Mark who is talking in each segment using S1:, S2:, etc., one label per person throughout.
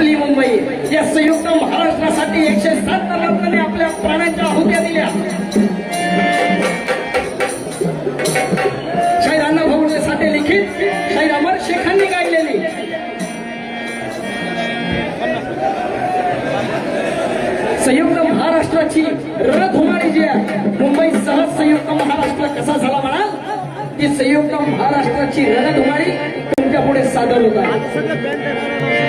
S1: आपली मुंबई या संयुक्त महाराष्ट्रासाठी एकशे सात लोकांनी आपल्या प्राण्यांच्या आहुत्या दिल्या. शाहीर अण्णाभाऊ साठे लिखित शाहीर अमर शेखांनी गायलेली. संयुक्त महाराष्ट्राची रणधुमारी जी आहे मुंबई सह संयुक्त महाराष्ट्र कसा झाला म्हणाल? ती संयुक्त महाराष्ट्राची रणधुमारी तुमच्यापुढे सादर होत आहे.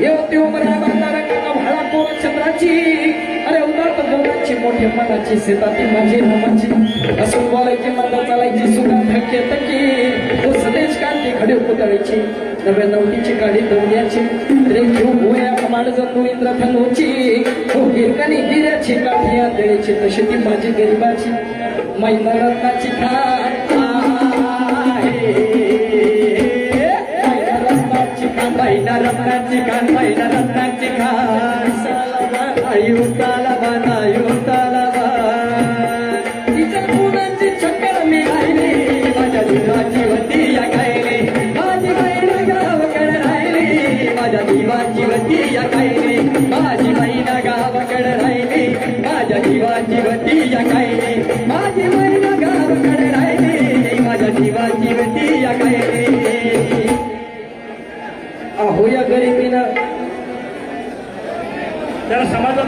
S1: येवती उमरा बांधा रंगाला भाळा कोर चंद्राची? अरे उदात गौराची मोठी मनाची शेताती माझी नमाची असून बोलायची माता चालायची सुगा धक्के तकी. तो सदेश कांती खडे पुतळीची नव्या नवटीची गाडी दौड्याची रे घेऊ भोया कमाड जातो इंद्र धनुची हो हिरकणी हिऱ्याची काठी आदळीची तशी ती माझी गरिबाची. मैना रत्नाची खा रत्नाची खान खास रत्नाची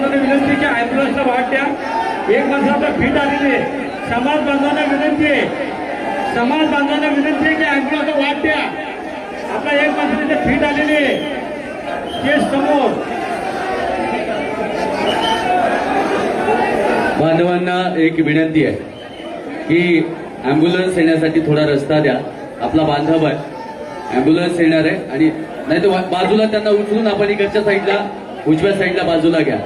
S2: बांधवांना विनंती की ॲम्ब्युलन्सला वाट द्या. एक माणसं आपल्या फिट आलेली आहे. समाज बांधवांना विनंती आहे. समाज बांधवांना विनंती आहे की ॲम्ब्युलन्सला वाट द्या. आपला एक माणसं तिथे फिट आलेली आहे. केस समोर.
S3: बांधवांना एक विनंती आहे की ॲम्ब्युलन्स येण्यासाठी थोडा रस्ता द्या. आपला बांधव आहे. ॲम्ब्युलन्स येणार आहे आणि नाही तर बाजूला त्यांना उचलून आपण इकडच्या साईडला उजव्या साईडला बाजूला घ्या.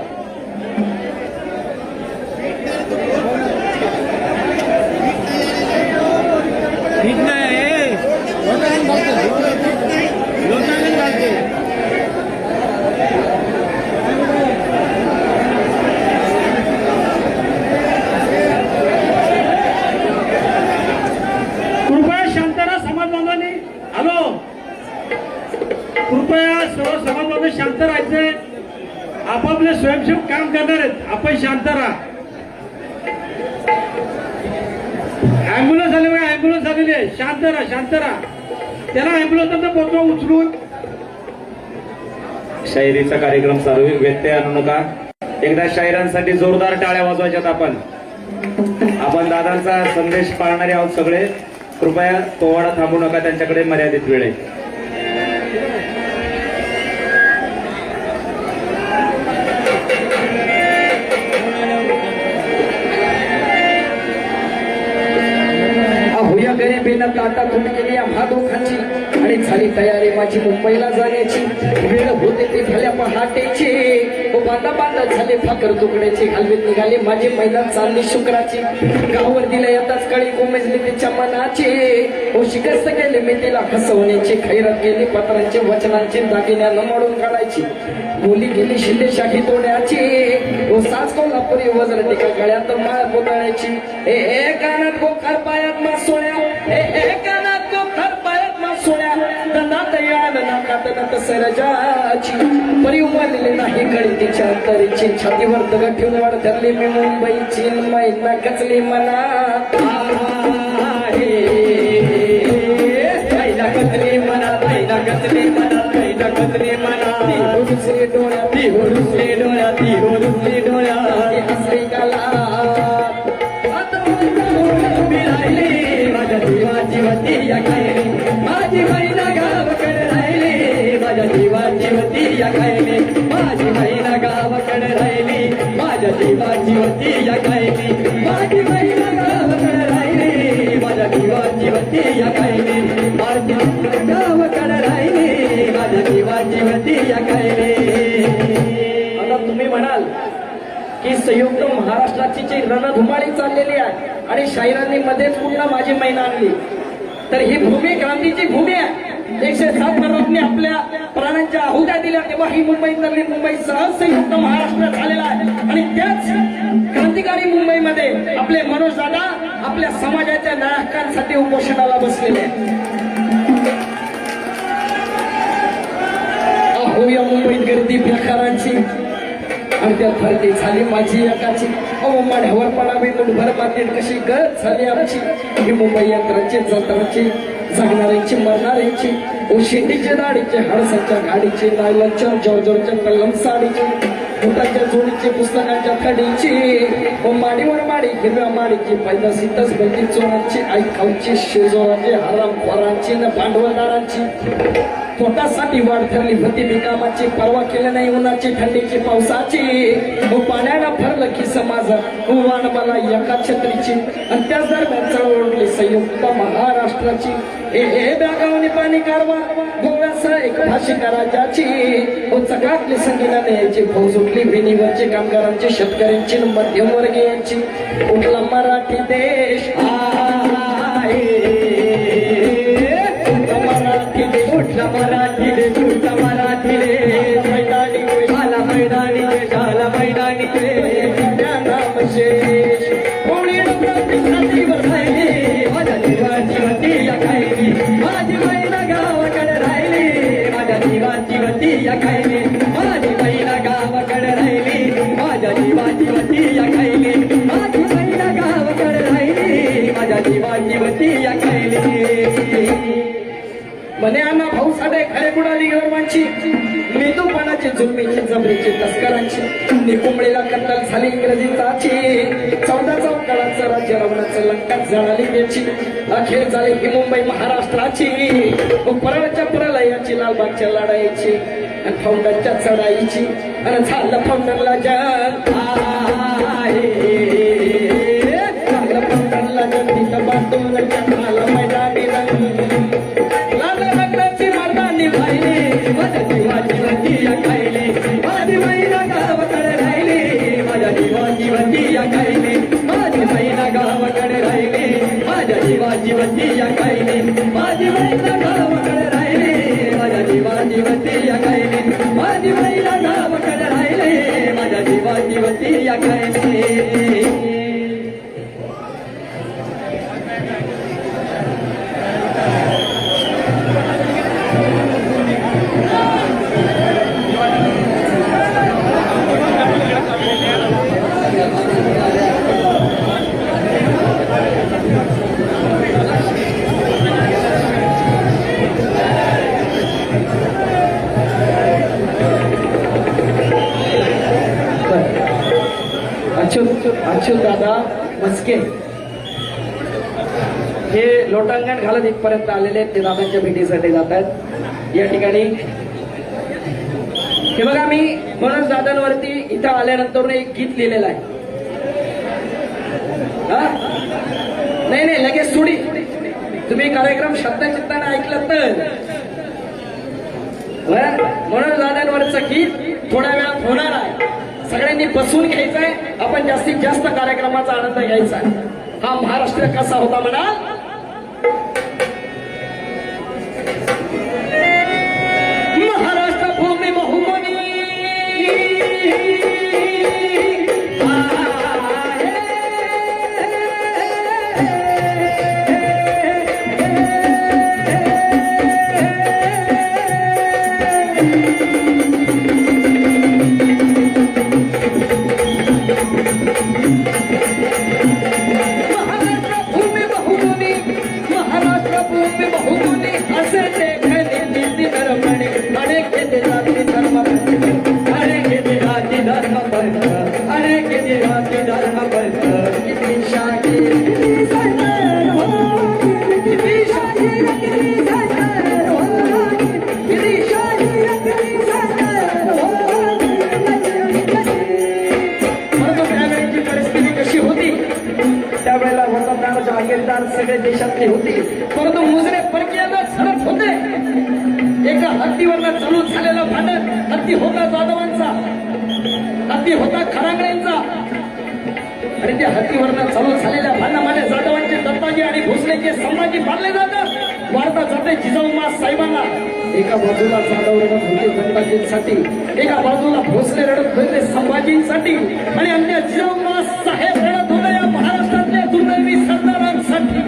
S2: स्वयंसेवक काम करणार आहेत. आपण शांत राहा. अँब्युलन्स आली अँब्युलन्स आलेली आहे. शांत राहा शांत राहा. त्याला ऍम्ब्युलन्स पोहोचवा उचलून.
S4: शायरीचा कार्यक्रम चालू आहे. व्यत्यय आणू नका. एकदा शायरांसाठी जोरदार टाळ्या वाजवायच्यात आपण. आपण दादांचा संदेश पाळणारे आहोत सगळे. कृपया पोवाडा थांबू नका. त्यांच्याकडे मर्यादित वेळ आहे.
S1: माझी मुंबईला जाण्याची वेळ होते ते झाल्या पहाटेची ओ हो, बांधा बांधा झाले फाकर तुकड्याची घालवीत निघाले माझे मैदान चालली शुक्राची. गावावर दिल्या येताच काळी कोमेजली तिच्या मनाचे. ओ शिकस्त गेले मी तिला फसवण्याची खैरात गेली पत्रांची वचनांची दागिन्यानं मोडून काढायची. मुली गेली शिंदे शाही तोड्याची ओ हो, सास कोल्हापुरी वजर टिका गळ्यात माळ पोतळ्याची. ए ए कानात गोखार पायात मासोळ्या. ए ए नत सरजाची. परी उमरलेली नाही गळतीच्या तिच्या छातीवर दगड ठेवून वाढ धरली मी मुंबईची. मैना कचली मना. मैना मना मैना कचली मना मैना कचली मना. दुसरे डोळ्या ती डोळ्या डोळ्या. ती हसली गाला माझ्या जीवाची वती या माझी या खायली माझी महिना गावाकडे राहिली. माझ्या जीवाची होती या खायली माझी महिना गावाकडे राहिली. माझ्या जीवाची होती या खायली माझी गावाकडे राहिली. माझ्या जीवाची होती या खायली आता तुम्ही म्हणाल की संयुक्त महाराष्ट्राची जी रणधुमाळी चाललेली आहे आणि शाहिरांनी मध्येच पुन्हा माझी महिना आणली? तर ही भूमी गांधीची भूमी आहे. एकशे सात करोडने आपल्या प्राण्यांच्या आहुत्या दिल्या. तेव्हा ही मुंबई नगरी मुंबई सह महाराष्ट्र झालेला आहे. आणि त्याच क्रांतिकारी मुंबईमध्ये आपले मनोज दादा आपल्या समाजाच्या नायकांसाठी उपोषणाला बसलेले आहेत. या मुंबईत गर्दी प्रकारांची आणि त्या भरती झाली माझी एकाची. अवमान माढ्यावर पडावी भर मातीत कशी गत झाली आमची? ही मुंबई यंत्राची जत्राची. जगणाऱ्यांची मरणाऱ्यांची ओ दाढीचे हडसाच्या गाडीचे नायलाच्या जॉर्जरच्या कलम साडीची बुटाच्या जोडीची पुस्तकांच्या खडीची व माडीवर माडी हिरव्या माडीची पैदासी तसबंदी चोरांची आई खाऊची शेजोराची हराम खोरांची न भांडवलदारांची. पोटासाठी वाढ ठरली होती. बिकामाची परवा केली नाही उन्हाची थंडीची पावसाची. पाण्याला भरलं की समाज वाण मला एका छत्रीची आणि त्याच दरम्यान चळवळली संयुक्त महाराष्ट्राची. हे हे बेळगावनी पाणी कारवा गोव्यासह एक भाषिका राजाची. सगळ्यातली चकाकली संगीला फौज उठली. विनिवरची कामगारांची शेतकऱ्यांची मध्यमवर्गीयांची. उठला मराठी देश आहे दे उठला बुडाली गरमांची मृदूपणाची जुलमीची जबरीची तस्करांची. निकुंबळीला कत्तल झाली इंग्रजीचाची चौदा चौकाळाचं राज्य रवणाचं लंकात जळाली त्याची अखेर झाली ही मुंबई महाराष्ट्राची. परळच्या प्रलयाची लालबागच्या लढाईची आणि फौंडाच्या चढाईची. आणि झालं फौंडरला जग. आहे झालं फौंडरला जग. तिथं बांधून अच्युत अच्युत दादा मस्के. हे लोटांगण घालत इथपर्यंत आलेले आहेत ते दादांच्या भेटीसाठी जात आहेत. या ठिकाणी. हे बघा मी मनोज दादांवरती इथं आल्यानंतर एक गीत लिहिलेलं आहे. हा? नाही नाही लगेच सोडी. तुम्ही कार्यक्रम शब्दचित्ताने ऐकलं तर. बरं? मनोज दादांवरचं गीत थोड्या वेळात होणार आहे. सगळ्यांनी बसून घ्यायचंय. आपण जास्तीत जास्त कार्यक्रमाचा आनंद घ्यायचा. हा महाराष्ट्र कसा होता म्हणा आणि संभाजी मानले जातात वार्ता जाते जिजाऊमा साहेबांना. एका बाजूला जाधव रडत होते दत्ताजींसाठी एका बाजूला भोसले रडत होते संभाजींसाठी आणि अन्य जिजाऊमा साहेब रडत होते या महाराष्ट्रातल्या दुर्दैवी सरदारांसाठी.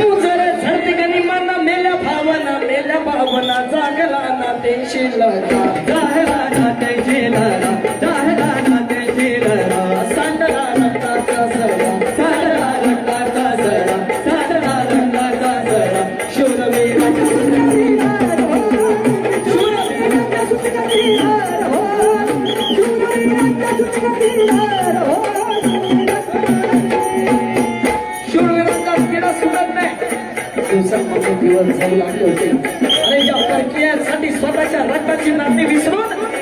S1: मुजर झडते गनिमांना मेल्या भावना मेल्या भावना जागला ना ते शिलरा जागला ना ते शिलरा दिवस जाऊ लागले होते आणि या परकीयांसाठी स्वतःच्या रक्ताची नाते विसरून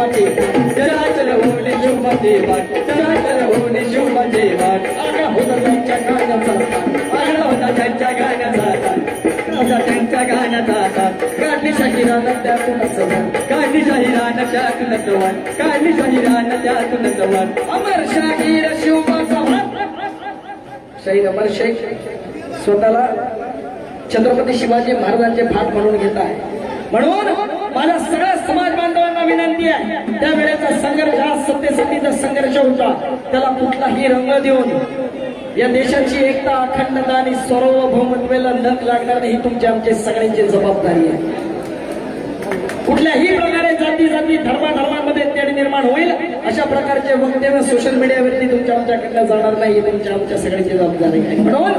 S1: होणे चराचर होणे शिवमाचे वाट चराचर होणे शिवमाचे वाट आगा होता त्यांच्या गाण्याचा आगळा होता त्यांच्या गाण्याचा होता त्यांच्या गाण्याचा काढली शाहिरानं त्यातूनच वन काढली शाहिरानं त्यातूनच वन काढली शाहिरानं त्यातूनच वन अमर शाहीर शिवमाचा वन शाहीर अमर शेख स्वतःला छत्रपती शिवाजी महाराजांचे फाट म्हणून घेत आहे. म्हणून मला सगळ्या त्यावेळेचा त्या वेळेचा संघर्ष हा सत्यसतीचा संघर्ष होता. त्याला कुठलाही रंग देऊन या देशाची एकता अखंडता आणि सार्वभौमत्वाला नख लागणार ही तुमची आमची सगळ्यांची जबाबदारी आहे. कुठल्याही प्रकारे जाती जाती धर्माधर्मांमध्ये तेढ निर्माण होईल अशा प्रकारचे वक्तव्य सोशल मीडियावरती तुमच्या आमच्याकडनं जाणार नाही तुमच्या आमच्या सगळ्यांची जबाबदारी आहे. म्हणून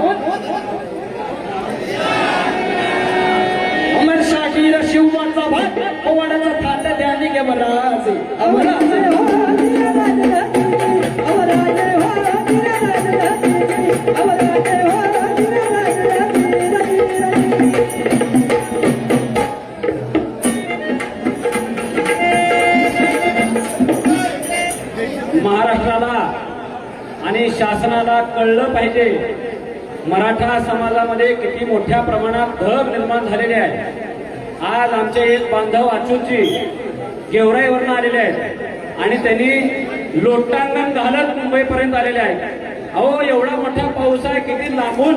S2: महाराष्ट्राला आणि शासनाला कळलं पाहिजे. मराठा समाजामध्ये किती मोठ्या प्रमाणात धग निर्माण झालेले आहे आज आमचे एक बांधव अच्युतजी गेवराईवरनं आलेले आहेत. आणि त्यांनी लोटांगण घालत मुंबईपर्यंत आलेले आहेत. अहो एवढा मोठा पाऊस आहे किती लांबून.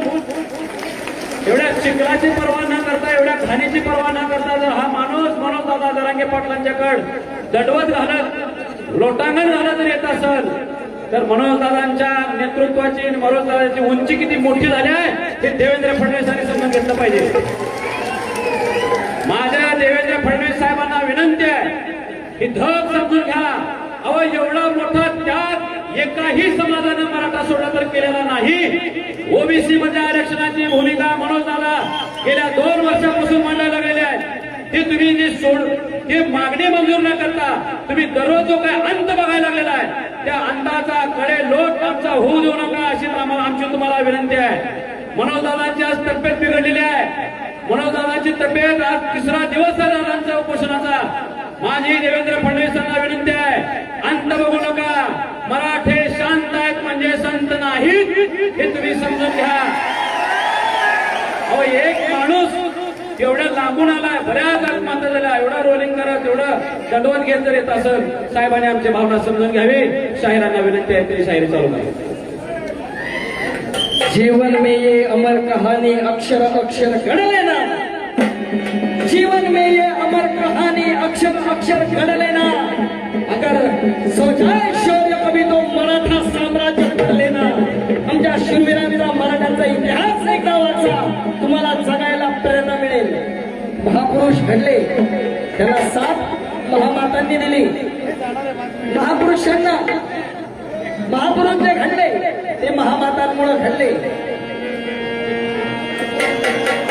S2: एवढ्या चिखलाची पर्वा न करता एवढ्या घाणीची पर्वा न करता जर हा माणूस मनोज दादा जरांगे पाटलांच्याकड दडवत घालत लोटांगण घालत जर येत असेल तर मनोज दादांच्या नेतृत्वाची आणि मनोज दादाची उंची किती मोठी झाली आहे हे देवेंद्र फडणवीसांनी समजून घेतलं पाहिजे. माझ्या देवेंद्र फडणवीस साहेबांना विनंती आहे ही धग समजून घ्या. अहो एवढा मोठा त्याग एकाही समाजानं मराठा सोडा तर केलेला नाही. ओबीसी मध्ये आरक्षणाची भूमिका म्हणून झाला. गेल्या दोन वर्षापासून मांडायला गेले आहेत ते तुम्ही जे सोड ते मागणी मंजूर न करता तुम्ही दररोज जो काय अंत बघायला लागलेला आहे त्या अंताचा कडे लोट आमचा होऊ देऊ नका अशी आम्हाला आमची तुम्हाला विनंती आहे. मनोजदादांची आज तब्येत बिघडलेली आहे. मनोजदादांची तब्येत आज तिसरा दिवस आहे दादांच्या उपोषणाचा. माझी देवेंद्र फडणवीसांना विनंती आहे. अंत बघू नका. मराठे शांत आहेत म्हणजे संत नाहीत हे तुम्ही समजून घ्या. अहो एक माणूस एवढ्या लांबून आलाय बऱ्याच आत्महत्या झाल्या एवढा रोलिंग करत एवढं दंडवत घेत जर येत असेल साहेबांनी आमची भावना समजून घ्यावी. शाहिरांना विनंती आहे तरी शाहिरी चालू नाही.
S1: जीवन में ये अमर कहानी अक्षर अक्षर घडले लेना जीवन में ये अमर कहानी अक्षर अक्षर लेना अगर सो शौर्य कवी तो मराठा साम्राज्य कर लेना आमच्या शूरवीरांचा मराठ्यांचा इतिहास एकदा वाचा. तुम्हाला जगायला प्रेरणा मिळेल. महापुरुष घडले. त्यांना साथ महामातांनी दिली. महापुरुषांना महापुरुष जे घडले. ते महामातांमुळे घडले.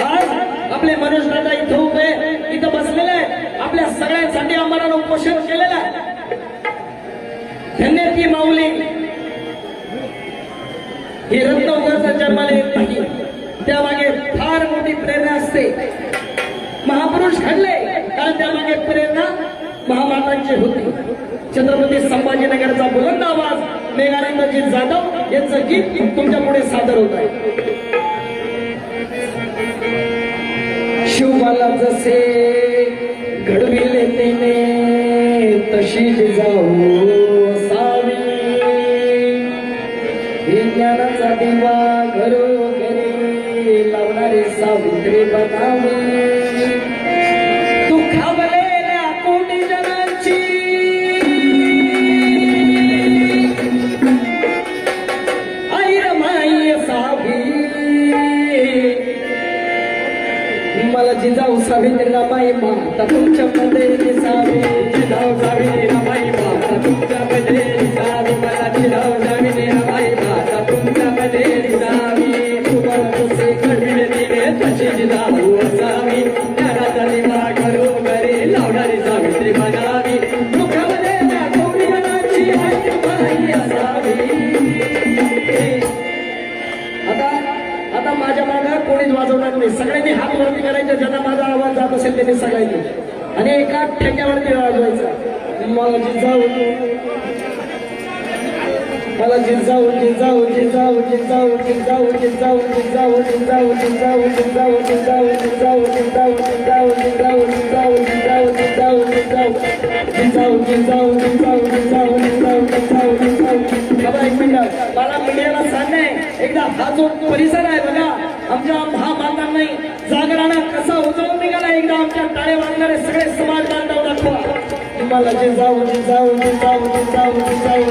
S1: आज आपले मनुष्य इथं उभे इथं बसलेले आहेत. आपल्या सगळ्यांसाठी आम्हाला उपोषण केलेलं आहे. धन्य ती माऊली ही रत्न जन्माला येत नाही त्यामागे फार मोठी प्रेरणा असते. महापुरुष घडले कारण त्यामागे प्रेरणा महामातांची होती. छत्रपती संभाजीनगरचा बुलंद आवाज मेघानंदजी जाधव यांचं गीत तुमच्यापुढे सादर होत आहे. जिजाऊ सावित्री रमाई माता तुमच्या मध्ये दिसावी जिजाऊ सावित्री रमाई माता तुमच्या मध्ये परिसर आहे बघा. आमच्या हा बांधवांनी जागराणा कसा उचलून निघाला एकदा आमच्या टाळे बांधणारे सगळे समाज बांधव दाखवा. तुम्हाला जे
S5: जाऊ जाऊ जाऊ जाऊ जाऊ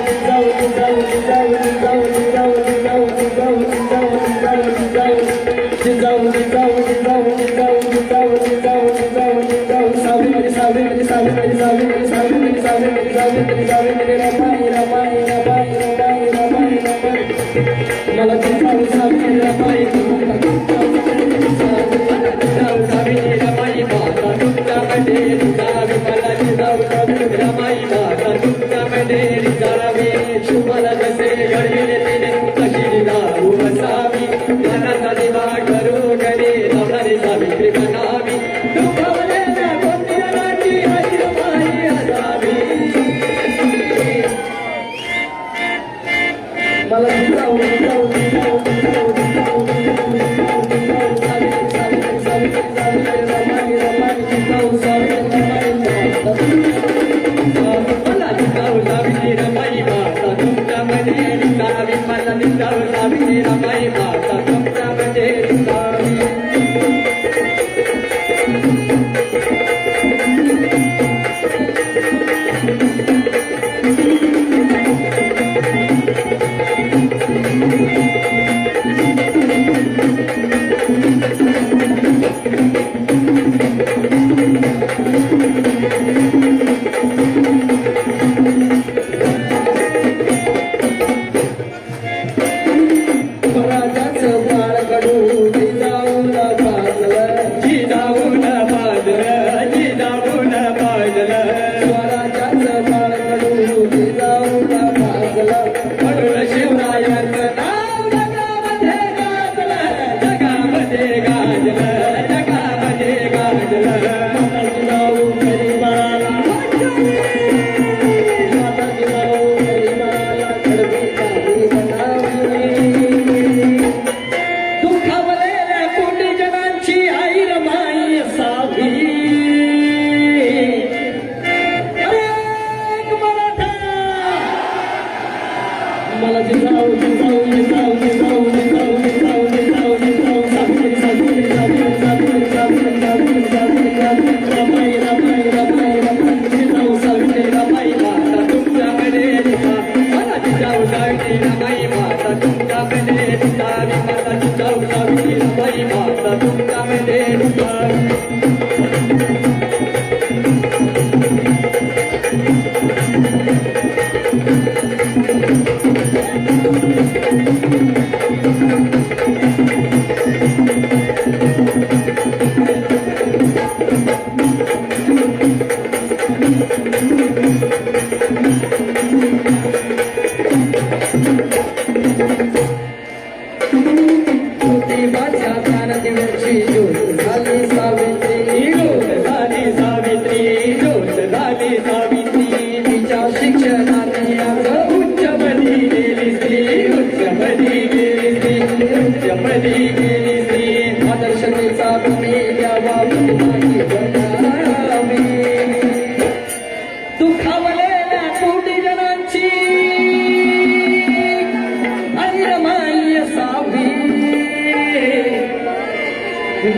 S5: Thank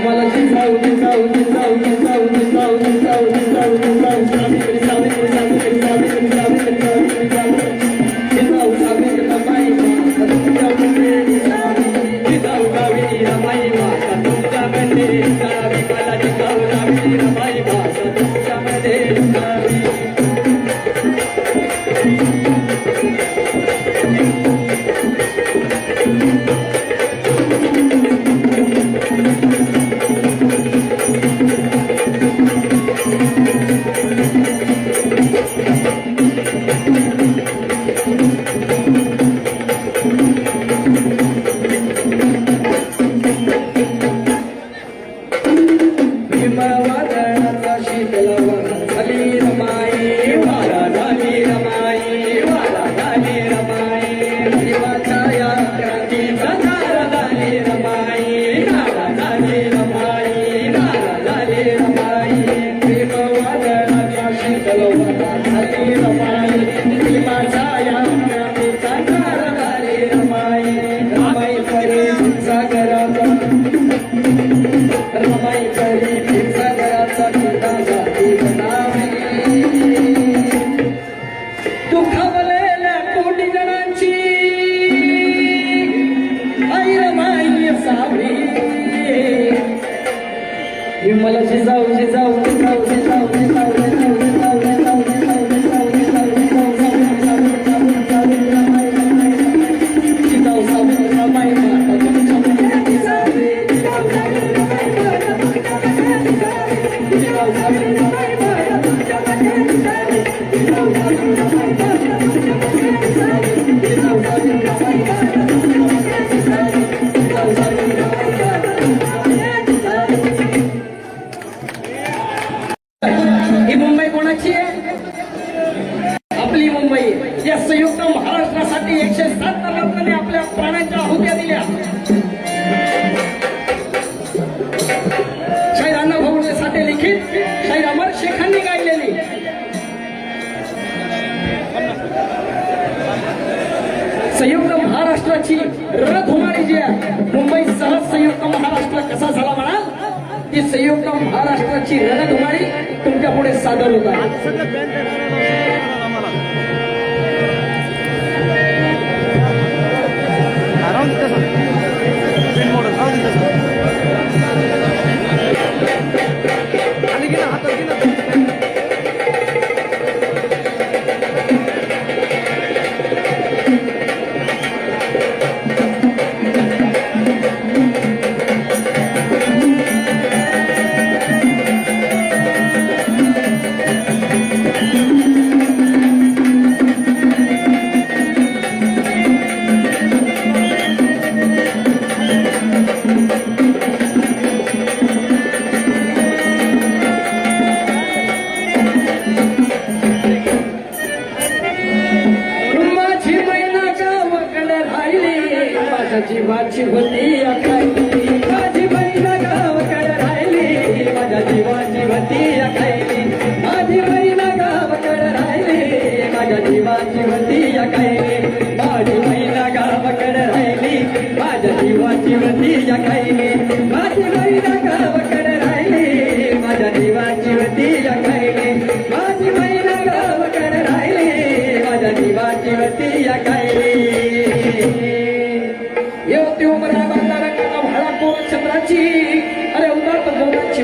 S5: you.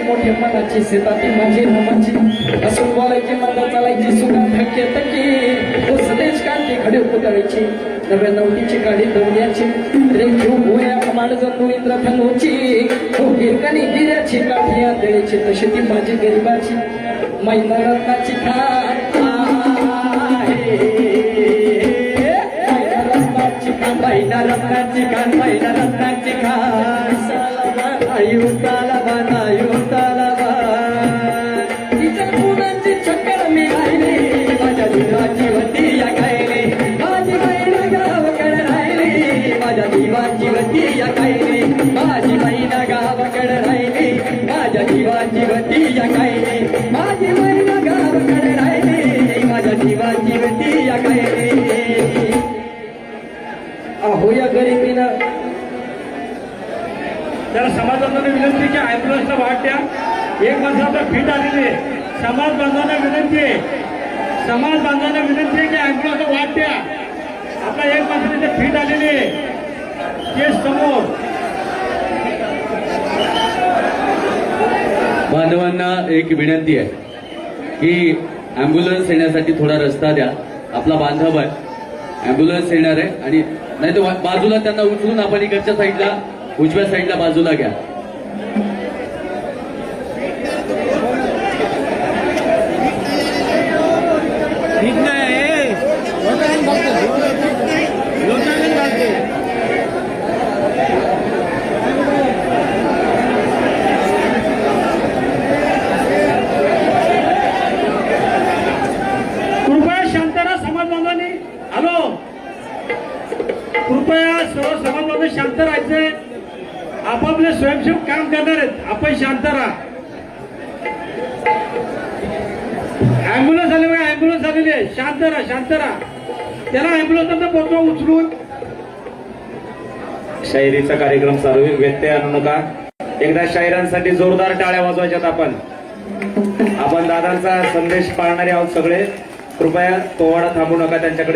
S5: मोठ्या मनाची शेताती माझी नामाची असून बोलायची मला चालायची सुद्धा धक्के तकी खडे पुतळीची नव्या नवटीची काढी दवण्याची रे घेऊ भोया कमाड जणू हो काठी तशी ती माझी गरिबाची. मैना रत्नाची खा बैना रत्नाची खान बैना रत्नाची खान आयु ताला बान
S2: बांधवांना विनंती की ॲम्ब्युलन्सला वाट द्या. एक माणसं आपल्या फिट आलेली आहे. समाज बांधवांना विनंती आहे. समाज बांधवांना विनंती आहे की ॲम्ब्युलन्सला वाट द्या. आता एक माणसं तिथे फिट आलेली आहे. केस समोर.
S3: बांधवांना एक विनंती आहे की अँब्युलन्स येण्यासाठी थोडा रस्ता द्या. आपला बांधव आहे. अँब्युलन्स येणार आहे आणि नाही तर बाजूला त्यांना उचलून आपण इकडच्या साईडला उजव्या साईडला बाजूला घ्या.
S2: कृपया हॅलो. कृपया सर्व समाज शांत राहायचंय आपापले स्वयंसेवक काम करणार आहेत. आपण शांत राहा. अँब्युलन्स आले बघा अँब्युलन्स आलेली आहे शांत राहा शांत राहा. त्याला अँब्युलन्स पोहोचवा उचलून.
S4: शायरीचा कार्यक्रम चालू आहे. व्यत्यय आणू नका. एकदा शायरांसाठी जोरदार टाळ्या वाजवायच्यात आपण. आपण दादांचा संदेश पाळणारे आहोत सगळे. कृपया पोवाडा थांबू नका त्यांच्याकडे.